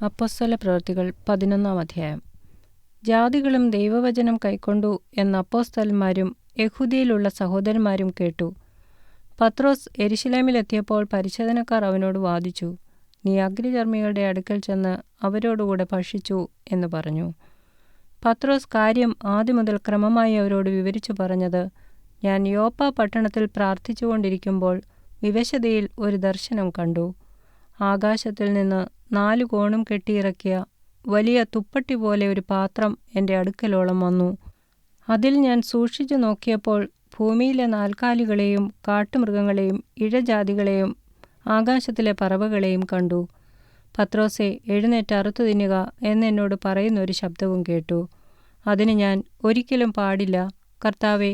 അപ്പൊസ്തല പ്രവൃത്തികൾ പതിനൊന്നാം അധ്യായം ജാതികളും ദൈവവചനം കൈക്കൊണ്ടു എന്ന അപ്പോസ്തലന്മാരും യഹുദിയിലുള്ള സഹോദരന്മാരും കേട്ടു. പത്രോസ് എരിശിലേമിലെത്തിയപ്പോൾ പരിശോധനക്കാർ അവനോട് വാദിച്ചു, നീ അഗ്രചർമ്മികളുടെ അടുക്കൽ ചെന്ന് അവരോടുകൂടെ ഭക്ഷിച്ചു എന്ന് പറഞ്ഞു. പത്രോസ് കാര്യം ആദിമുതൽ ക്രമമായി അവരോട് വിവരിച്ചു പറഞ്ഞത്, ഞാൻ യോപ്പ പട്ടണത്തിൽ പ്രാർത്ഥിച്ചുകൊണ്ടിരിക്കുമ്പോൾ വിവശതയിൽ ഒരു ദർശനം കണ്ടു. ആകാശത്തിൽ നിന്ന് നാലു കോണും കെട്ടിയിറക്കിയ വലിയ തുപ്പട്ടി പോലെ ഒരു പാത്രം എന്റെ അടുക്കലോളം വന്നു. അതിൽ ഞാൻ സൂക്ഷിച്ചു നോക്കിയപ്പോൾ ഭൂമിയിലെ നാൽക്കാലികളെയും കാട്ടുമൃഗങ്ങളെയും ഇഴജാതികളെയും ആകാശത്തിലെ പറവകളെയും കണ്ടു. പത്രോസെ എഴുന്നേറ്റ് അറുത്തു തിന്നുക എന്നെന്നോട് പറയുന്ന ഒരു ശബ്ദവും കേട്ടു. അതിന് ഞാൻ, ഒരിക്കലും പാടില്ല, കർത്താവെ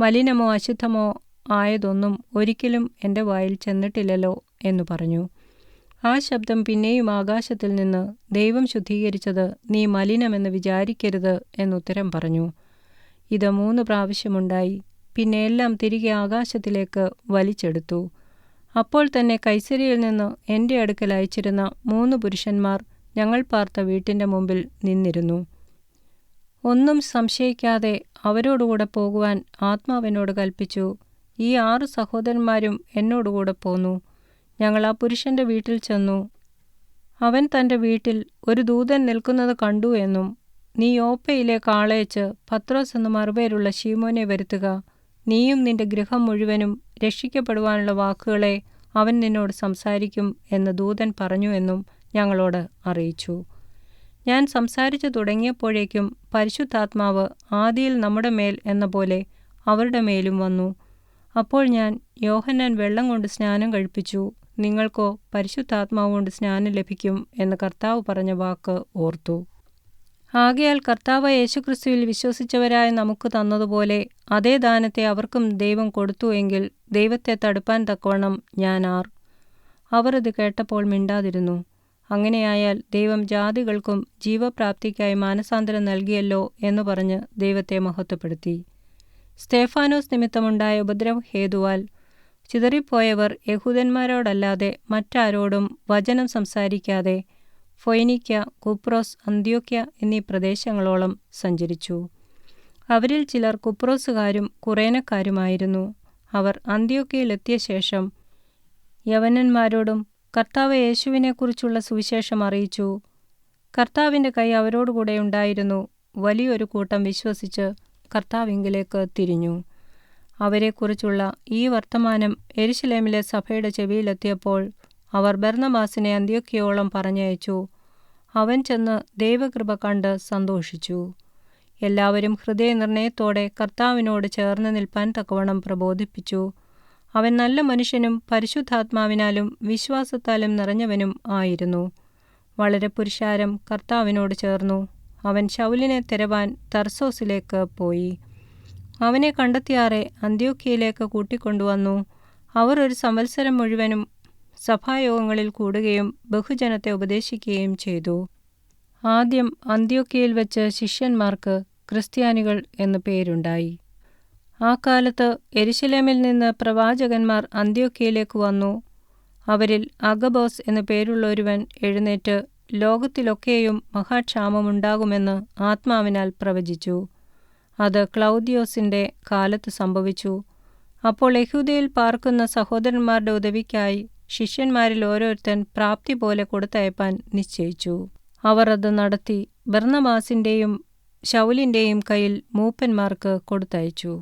മലിനമോ അശുദ്ധമോ ആയതൊന്നും ഒരിക്കലും എന്റെ വായിൽ ചെന്നിട്ടില്ലല്ലോ എന്നു പറഞ്ഞു. ആ ശബ്ദം പിന്നെയും ആകാശത്തിൽ നിന്ന്, ദൈവം ശുദ്ധീകരിച്ചത് നീ മലിനമെന്ന് വിചാരിക്കരുത് എന്നുത്തരം പറഞ്ഞു. ഇത് മൂന്ന് പ്രാവശ്യമുണ്ടായി. പിന്നെ എല്ലാം തിരികെ ആകാശത്തിലേക്ക് വലിച്ചെടുത്തു. അപ്പോൾ തന്നെ കൈസരിയിൽ നിന്ന് എന്റെ അടുക്കൽ അയച്ചിരുന്ന മൂന്ന് പുരുഷന്മാർ ഞങ്ങൾ പാർത്ത വീട്ടിന്റെ മുമ്പിൽ നിന്നിരുന്നു. ഒന്നും സംശയിക്കാതെ അവരോടുകൂടെ പോകുവാൻ ആത്മാവിനോട് കൽപ്പിച്ചു. ഈ ആറു സഹോദരന്മാരും എന്നോടുകൂടെ പോന്നു. ഞങ്ങൾ ആ പുരുഷന്റെ വീട്ടിൽ ചെന്നു. അവൻ തന്റെ വീട്ടിൽ ഒരു ദൂതൻ നിൽക്കുന്നത് കണ്ടു എന്നും, നീ ഓപ്പയിലെ ആളയച്ച് പത്രോസ് എന്ന മറുപേരുള്ള ശിമോനെ വരുത്തുക. നീയും നിന്റെ ഗൃഹം മുഴുവനും രക്ഷിക്കപ്പെടുവാനുള്ള വാക്കുകളെ അവൻ നിന്നോട് സംസാരിക്കും എന്ന് ദൂതൻ പറഞ്ഞു എന്നും ഞങ്ങളോട് അറിയിച്ചു. ഞാൻ സംസാരിച്ചു തുടങ്ങിയപ്പോഴേക്കും പരിശുദ്ധാത്മാവ് ആദിയിൽ നമ്മുടെ മേൽ എന്ന പോലെ അവരുടെ മേലും വന്നു. അപ്പോൾ ഞാൻ, യോഹന്നാൻ വെള്ളം കൊണ്ട് സ്നാനം കഴിപ്പിച്ചു, നിങ്ങൾക്കോ പരിശുദ്ധാത്മാവുകൊണ്ട് സ്നാനം ലഭിക്കും എന്ന് കർത്താവ് പറഞ്ഞ വാക്ക് ഓർത്തു. ആകയാൽ കർത്താവ് യേശുക്രിസ്തുവിൽ വിശ്വസിച്ചവരായ നമുക്ക് തന്നതുപോലെ അതേ ദാനത്തെ അവർക്കും ദൈവം കൊടുത്തു എങ്കിൽ ദൈവത്തെ തടുപ്പാൻ തക്കവണ്ണം ഞാൻ ആർ? അവർ ഇത് കേട്ടപ്പോൾ മിണ്ടാതിരുന്നു. അങ്ങനെയായാൽ ദൈവം ജാതികൾക്കും ജീവപ്രാപ്തിക്കായി മാനസാന്തരം നൽകിയല്ലോ എന്ന് പറഞ്ഞ് ദൈവത്തെ മഹത്വപ്പെടുത്തി. സ്റ്റേഫാനോസ് നിമിത്തമുണ്ടായ ഉപദ്രവഹേതുവാൽ ചിതറിപ്പോയവർ യഹൂദന്മാരോടല്ലാതെ മറ്റാരോടും വചനം സംസാരിക്കാതെ ഫൊയ്നിക്ക കുപ്രോസ്, അന്ത്യോക്യ എന്നീ പ്രദേശങ്ങളോളം സഞ്ചരിച്ചു. അവരിൽ ചിലർ കുപ്രോസുകാരും കുറേനക്കാരുമായിരുന്നു. അവർ അന്ത്യോക്യയിലെത്തിയ ശേഷം യവനന്മാരോടും കർത്താവ് യേശുവിനെക്കുറിച്ചുള്ള സുവിശേഷം അറിയിച്ചു. കർത്താവിന്റെ കൈ അവരോടുകൂടെ ഉണ്ടായിരുന്നു. വലിയൊരു കൂട്ടം വിശ്വസിച്ച് കർത്താവിങ്കിലേക്ക് തിരിഞ്ഞു. അവരെക്കുറിച്ചുള്ള ഈ വർത്തമാനം എരിശിലേമിലെ സഭയുടെ ചെവിയിലെത്തിയപ്പോൾ അവർ ബർണബാസിനെ അന്ത്യോക്യയോളം പറഞ്ഞയച്ചു. അവൻ ചെന്ന് ദൈവകൃപ കണ്ട് സന്തോഷിച്ചു. എല്ലാവരും ഹൃദയനിർണയത്തോടെ കർത്താവിനോട് ചേർന്ന് നിൽപ്പാൻ തക്കവണ്ണം പ്രബോധിപ്പിച്ചു. അവൻ നല്ല മനുഷ്യനും പരിശുദ്ധാത്മാവിനാലും വിശ്വാസത്താലും നിറഞ്ഞവനും ആയിരുന്നു. വളരെ പുരുഷാരം കർത്താവിനോട് ചേർന്നു. അവൻ ശൗലിനെ തെരവാൻ തർസോസിലേക്ക് പോയി. അവനെ കണ്ടെത്തിയാറെ അന്ത്യോക്കിയയിലേക്ക് കൂട്ടിക്കൊണ്ടുവന്നു. അവർ ഒരു സംവത്സരം മുഴുവനും സഭായോഗങ്ങളിൽ കൂടുകയും ബഹുജനത്തെ ഉപദേശിക്കുകയും ചെയ്തു. ആദ്യം അന്ത്യോക്കിയയിൽ വെച്ച് ശിഷ്യന്മാർക്ക് ക്രിസ്ത്യാനികൾ എന്നു പേരുണ്ടായി. ആ കാലത്ത് എരിശലേമിൽ നിന്ന് പ്രവാചകന്മാർ അന്ത്യോക്കിയയിലേക്ക് വന്നു. അവരിൽ അഗബോസ് എന്നു പേരുള്ളൊരുവൻ എഴുന്നേറ്റ് ലോകത്തിലൊക്കെയും മഹാക്ഷാമമുണ്ടാകുമെന്ന് ആത്മാവിനാൽ പ്രവചിച്ചു. അത് ക്ലൗദിയോസിന്റെ കാലത്ത് സംഭവിച്ചു. അപ്പോൾ യഹൂദയിൽ പാർക്കുന്ന സഹോദരന്മാരുടെ ഉദവിക്കായി ശിഷ്യന്മാരിൽ ഓരോരുത്തൻ പ്രാപ്തി പോലെ കൊടുത്തയപ്പാൻ നിശ്ചയിച്ചു. അവർ അത് നടത്തി ബർന്നബാസിന്റെയും ശൗലിന്റെയും കയ്യിൽ മൂപ്പന്മാർക്ക് കൊടുത്തയച്ചു.